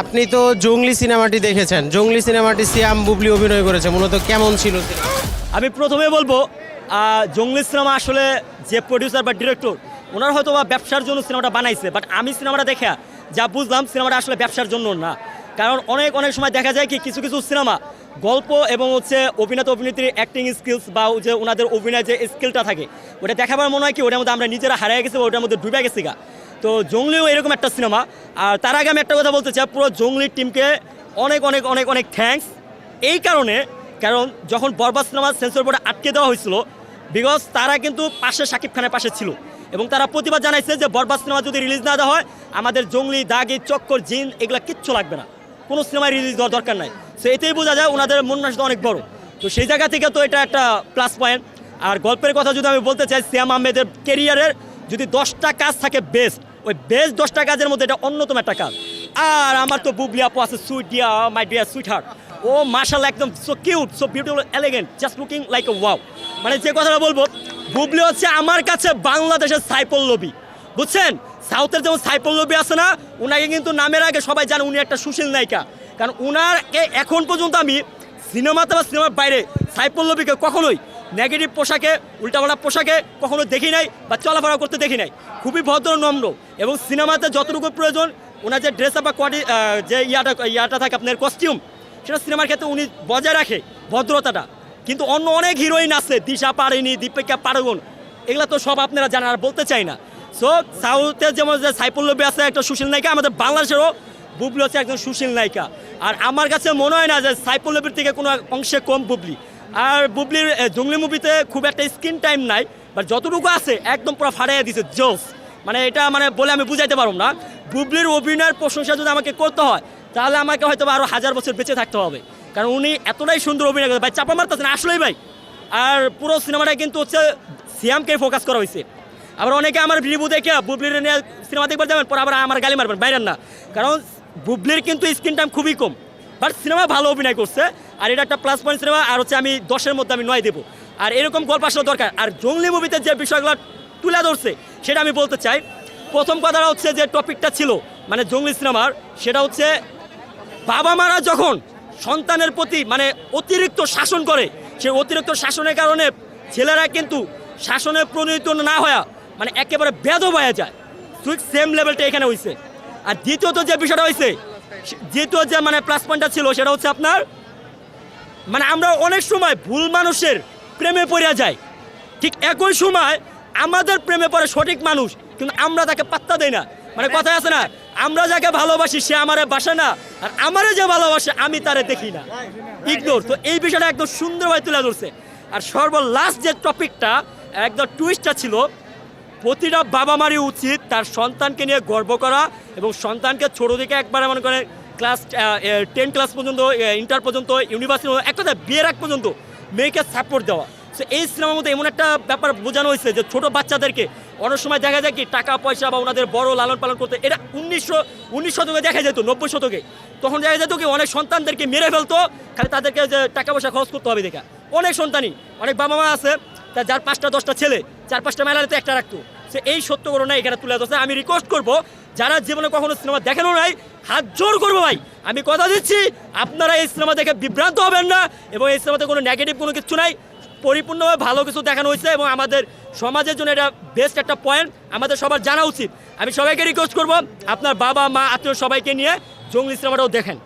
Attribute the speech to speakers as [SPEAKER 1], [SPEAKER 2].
[SPEAKER 1] আপনি তো জঙ্গলি সিনেমাটি দেখেছেন। জঙ্গলি সিনেমাটি সিয়াম বুবলি অভিনয় করেছে। মূলত কেমন ছিল
[SPEAKER 2] আমি প্রথমে বলব জঙ্গলি সিনেমা আসলে যে প্রডিউসার বা ডিরেক্টর ওনার হয়তো বা ব্যবসার জন্য সিনেমাটা বানাইছে বাট আমি সিনেমাটা দেখে যা বুঝলাম, সিনেমাটা আসলে ব্যবসার জন্য না। কারণ অনেক অনেক সময় দেখা যায় কি কিছু কিছু সিনেমা গল্প এবং হচ্ছে অভিনেতা, অভিনেত্রীর অ্যাক্টিং স্কিলস বা যে ওনাদের অভিনয় যে স্কিলটা থাকে, ওটা দেখাবার মনে হয় কি ওটার মধ্যে আমরা নিজেরা হারিয়ে গেছি বা ওটার মধ্যে ডুবে গেছি গা। তো জঙ্গলিও এরকম একটা সিনেমা। আর তার আগে আমি একটা কথা বলতে চাই, পুরো জঙ্গলির টিমকে অনেক অনেক অনেক অনেক থ্যাঙ্কস এই কারণে, কারণ যখন বরবাদ সিনেমা সেন্সর বোর্ডে আটকে দেওয়া হয়েছিল বিকজ তারা কিন্তু পাশে শাকিব খানের পাশে ছিল। এবং তারা প্রতিবাদ জানাইছে যে বরবাদ সিনেমা যদি রিলিজ না দেওয়া হয়, আমাদের জঙ্গলি, দাগি, চক্কর, জিন, এগুলো কিচ্ছু লাগবে না। কোনো সিনেমায় রিলিজ দেওয়ার দরকার নাই। সো এতেই বোঝা যায় ওনাদের মন মানসিকতা অনেক বড়। তো সেই জায়গা থেকে তো এটা একটা প্লাস পয়েন্ট আর গল্পের কথা যদি আমি বলতে চাই শ্যাম আহমেদের কেরিয়ারের যদি দশটা কাজ থাকে বেস্ট ওই বেস্ট দশটা কাজের মধ্যে এটা অন্যতম একটা কাজ। আর আমার তো বুবলি আপু আছে sweet dear my dear sweet heart ও মার্শাল একদম so cute so beautiful elegant just looking like a wow মানে যে কথাটা বলব, বুবলি হচ্ছে আমার কাছে বাংলাদেশের সাইপল্লবী বুঝছেন? সাউথের যেমন সাইপল্লবী আছে না ওনাকে কিন্তু নামের আগে সবাই জানে উনি একটা সুশীল নায়িকা। কারণ উনারকে এখন পর্যন্ত আমি সিনেমাতে বা সিনেমার বাইরে সাইপল্লবীকে কখনোই নেগেটিভ পোশাকে, উল্টাপাল্টা পোশাকে কখনো দেখি নাই বা চলাফেরা করতে দেখি নাই। খুবই ভদ্র, নম্র এবং সিনেমাতে যতটুকু প্রয়োজন ওনার যে ড্রেস আপ বা কোয়াটি যে ইয়াটা ইয়াটা থাকে আপনার কস্টিউম সেটা সিনেমার ক্ষেত্রে উনি বজায় রাখে ভদ্রতাটা। কিন্তু অন্য অনেক হিরোইন আছে, দিশা পারেনি দীপিকা পারগন এগুলো তো সব আপনারা জানেন, আর বলতে চাই না। সো সাউথের যেমন যে সাইপল্লবী আছে, একটা সুশীল নায়িকা, আমাদের বাংলাদেশেরও বুবলি হচ্ছে একজন সুশীল নায়িকা। আর আমার কাছে মনে হয় না যে সাইপল্লবীর থেকে কোনো অংশে কম বুবলি। আর বুবলির জঙ্গলি মুভিতে খুব একটা স্ক্রিন টাইম নাই বাট যতটুকু আছে, একদম পুরো ফাটাইয়া দিছে, জোস। মানে এটা মানে বলে আমি বুঝাইতে পারব না। বুবলির অভিনয়ের প্রশংসা যদি আমাকে করতে হয়, তাহলে আমাকে হয়তো আরও হাজার বছর বেঁচে থাকতে হবে। কারণ উনি এতটাই সুন্দর অভিনয় করে ভাই, চাপা মারতেছেন, আসলেই ভাই। আর পুরো সিনেমাটা কিন্তু হচ্ছে সিয়ামকে ফোকাস করা হয়েছে। আবার অনেকে আমার রিভিউ দেখে বুবলির নিয়ে সিনেমা দেখবার যাবেন, পর আবার আমার গালি মারবেন, বাইরেন না। কারণ বুবলির কিন্তু স্ক্রিন টাইম খুবই কম। বাট সিনেমা ভালো অভিনয় করছে, আর এটা একটা প্লাস পয়েন্ট সিনেমা, আর হচ্ছে আমি দশের মধ্যে আমি নয় দেবো। আর এরকম গল্প আসলে দরকার। আর জঙ্গলি মুভিতে যে বিষয়গুলো তুলে ধরছে, সেটা আমি বলতে চাই। প্রথম কথাটা হচ্ছে যে টপিকটা ছিল মানে জঙ্গলি সিনেমার, সেটা হচ্ছে বাবা মারা যখন সন্তানের প্রতি মানে অতিরিক্ত শাসন করে, সেই অতিরিক্ত শাসনের কারণে ছেলেরা কিন্তু শাসনে প্রণীত না হয়ে মানে একেবারে বেদব হয়ে যায়। ঠিক সেম লেভেলটা এখানে হয়েছে আর দ্বিতীয়ত যে বিষয়টা হয়েছে দ্বিতীয় যে মানে প্লাস পয়েন্টটা ছিল, সেটা হচ্ছে আপনার মানে আমরা অনেক সময় ভুল মানুষের প্রেমে পড়ে যাই। ঠিক একই সময় আমাদের প্রেমে পড়ে সঠিক মানুষ, কিন্তু আমরা তাকে পাত্তা দেই না। মানে কথা আছে না, আমরা যাকে ভালোবাসি, সে আমারে বাসে না, আর আমারে যে ভালোবাসে, আমি তারে দেখি না। ইগনোর তো এই বিষয়টা একদম সুন্দরভাবে তুলে ধরছে। আর সর্বলাস্ট যে টপিকটা একদম টুইস্টটা ছিল প্রতিটা বাবা মারই উচিত তার সন্তানকে নিয়ে গর্ব করা এবং সন্তানকে ছোট থেকে একবার মনে করে ক্লাস টেন ক্লাস পর্যন্ত ইন্টার পর্যন্ত ইউনিভার্সিটি এক কথা বিয়ের এক পর্যন্ত মেয়েকে সাপোর্ট দেওয়া। সো এই সিনেমার মধ্যে এমন একটা ব্যাপার বোঝানো হয়েছে যে ছোটো বাচ্চাদেরকে অনেক সময় দেখা যায় কি টাকা পয়সা বা ওনাদের বড় লালন পালন করতে এটা উনিশশো, উনিশ শতকে দেখা যেত, নব্বই শতকে। তখন দেখা যেত কি অনেক সন্তানদেরকে মেরে ফেলতো, খালি তাদেরকে যে টাকা পয়সা খরচ করতে হবে দেখা। অনেক সন্তানই, অনেক বাবা মা আছে তার যার পাঁচটা, দশটা ছেলে, চার পাঁচটা মেলাতে একটা রাখতো। সে এই সত্য ঘটনা এখানে তুলে ধরছে। আমি রিকোয়েস্ট করব, যারা জীবনে কখনো সিনেমা দেখানো নাই, হাত জোর করব ভাই। আমি কথা দিচ্ছি, আপনারা এই সিনেমা দেখে বিভ্রান্ত হবেন না এবং এই সিনেমাতে কোনো নেগেটিভ কোনো কিছু নাই। পরিপূর্ণভাবে ভালো কিছু দেখানো হয়েছে এবং আমাদের সমাজের জন্য এটা বেস্ট একটা পয়েন্ট আমাদের সবার জানা উচিত। আমি সবাইকে রিকোয়েস্ট করব, আপনার বাবা, মা, আত্মীয় সবাইকে নিয়ে জঙ্গলি সিনেমাটাও দেখেন।